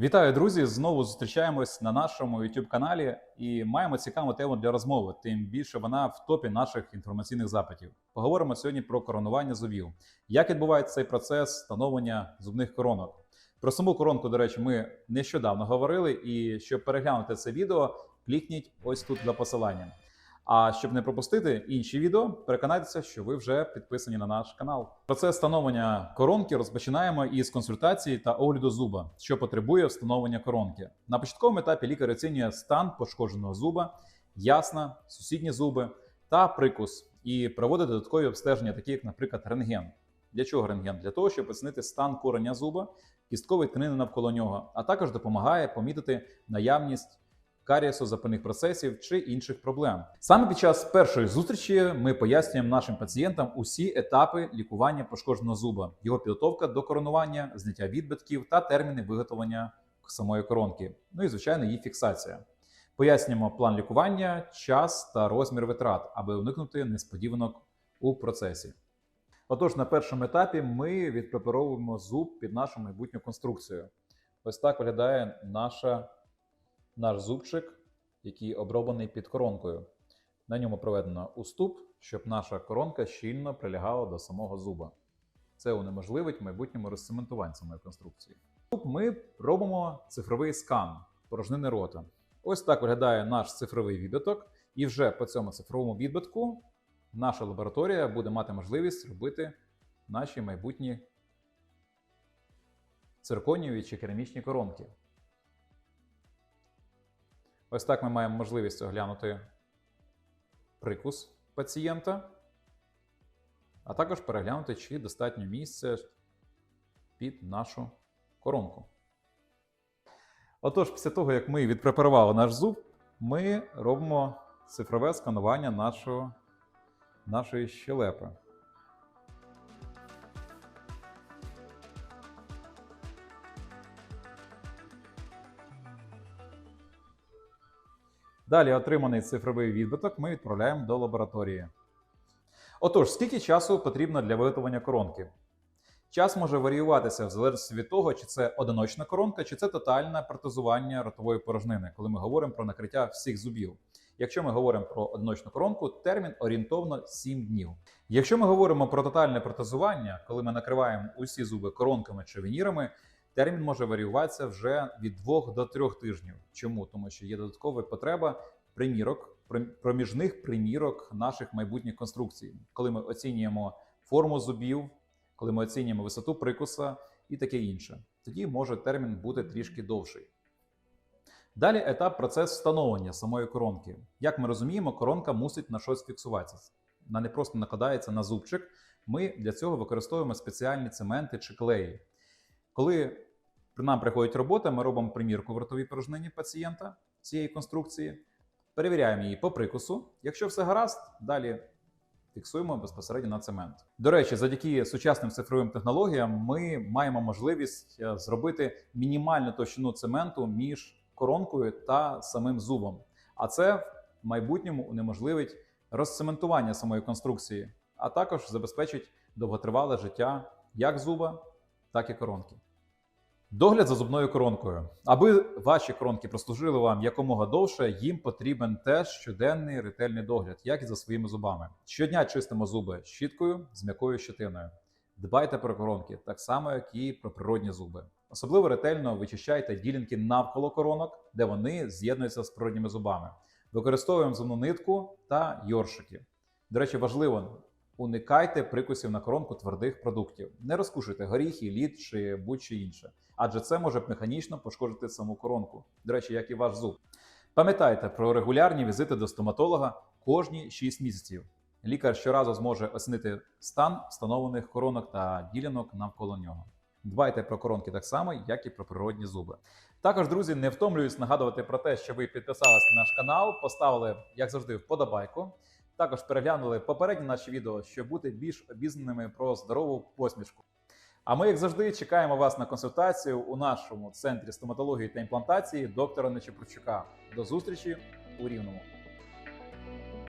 Вітаю, друзі! Знову зустрічаємось на нашому youtube каналі і маємо цікаву тему для розмови. Тим більше вона в топі наших інформаційних запитів. Поговоримо сьогодні про коронування зубів. Як відбувається цей процес встановлення зубних коронок? Про саму коронку, до речі, ми нещодавно говорили. І щоб переглянути це відео, клікніть ось тут за посиланням. А щоб не пропустити інші відео, переконайтеся, що ви вже підписані на наш канал. Процес встановлення коронки розпочинаємо із консультації та огляду зуба, що потребує встановлення коронки. На початковому етапі лікар оцінює стан пошкодженого зуба, ясна, сусідні зуби та прикус і проводить додаткові обстеження, такі як, наприклад, рентген. Для чого рентген? Для того, щоб оцінити стан кореня зуба, кісткової тканини навколо нього, а також допомагає помітити наявність карієсу, запальних процесів чи інших проблем. Саме під час першої зустрічі ми пояснюємо нашим пацієнтам усі етапи лікування пошкодженого зуба, його підготовка до коронування, зняття відбитків та терміни виготовлення самої коронки. Ну і звичайно, її фіксація. Пояснюємо план лікування, час та розмір витрат, аби уникнути несподіванок у процесі. Отож, на першому етапі ми відпрепаровуємо зуб під нашу майбутню конструкцію. Ось так виглядає наша наш зубчик, який оброблений під коронкою. На ньому проведено уступ, щоб наша коронка щільно прилягала до самого зуба. Це унеможливить майбутньому розцементування самої конструкції. Тут ми робимо цифровий скан порожнини рота. Ось так виглядає наш цифровий відбиток, і вже по цьому цифровому відбитку наша лабораторія буде мати можливість робити наші майбутні цирконієві чи керамічні коронки. Ось так ми маємо можливість оглянути прикус пацієнта, а також переглянути, чи достатньо місця під нашу коронку. Отож, після того, як ми відпрепарували наш зуб, ми робимо цифрове сканування нашого, нашої щелепи. Далі отриманий цифровий відбиток ми відправляємо до лабораторії. Отож, скільки часу потрібно для виготовлення коронки? Час може варіюватися в залежності від того, чи це одиночна коронка, чи це тотальне протезування ротової порожнини, коли ми говоримо про накриття всіх зубів. Якщо ми говоримо про одиночну коронку, термін орієнтовно 7 днів. Якщо ми говоримо про тотальне протезування, коли ми накриваємо усі зуби коронками чи вінірами, термін може варіюватися вже від 2 до 3 тижнів. Чому? Тому що є додаткова потреба примірок, проміжних примірок наших майбутніх конструкцій, коли ми оцінюємо форму зубів, коли ми оцінюємо висоту прикуса і таке інше. Тоді може термін бути трішки довший. Далі етап процес встановлення самої коронки. Як ми розуміємо, коронка мусить на щось фіксуватися. Вона не просто накладається на зубчик. Ми для цього використовуємо спеціальні цементи чи клеї. Коли нам приходить робота, ми робимо примірку в ротовій порожнині пацієнта цієї конструкції, перевіряємо її по прикусу. Якщо все гаразд, далі фіксуємо безпосередньо на цемент. До речі, завдяки сучасним цифровим технологіям ми маємо можливість е, зробити мінімальну товщину цементу між коронкою та самим зубом. А це в майбутньому унеможливить розцементування самої конструкції, а також забезпечить довготривале життя як зуба, так і коронки. Догляд за зубною коронкою. Аби ваші коронки прослужили вам якомога довше, їм потрібен теж щоденний ретельний догляд, як і за своїми зубами. Щодня чистимо зуби щіткою з м'якою щетиною. Дбайте про коронки, так само, як і про природні зуби. Особливо ретельно вичищайте ділянки навколо коронок, де вони з'єднуються з природніми зубами. Використовуємо зубну нитку та йоршики. До речі, важливо Уникайте прикусів на коронку твердих продуктів. Не розкушуйте горіхи, лід чи будь-що інше, адже це може механічно пошкодити саму коронку. До речі, як і ваш зуб. Пам'ятайте про регулярні візити до стоматолога кожні 6 місяців. Лікар щоразу зможе оцінити стан встановлених коронок та ділянок навколо нього. Дбайте про коронки так само, як і про природні зуби. Також, друзі, не втомлююсь нагадувати про те, що ви підписалися на наш канал, поставили, як завжди, вподобайку. Також переглянули попередні наші відео, щоб бути більш обізнаними про здорову посмішку. А ми, як завжди, чекаємо вас на консультацію у нашому центрі стоматології та імплантації доктора Нечепурчука. До зустрічі у Рівному.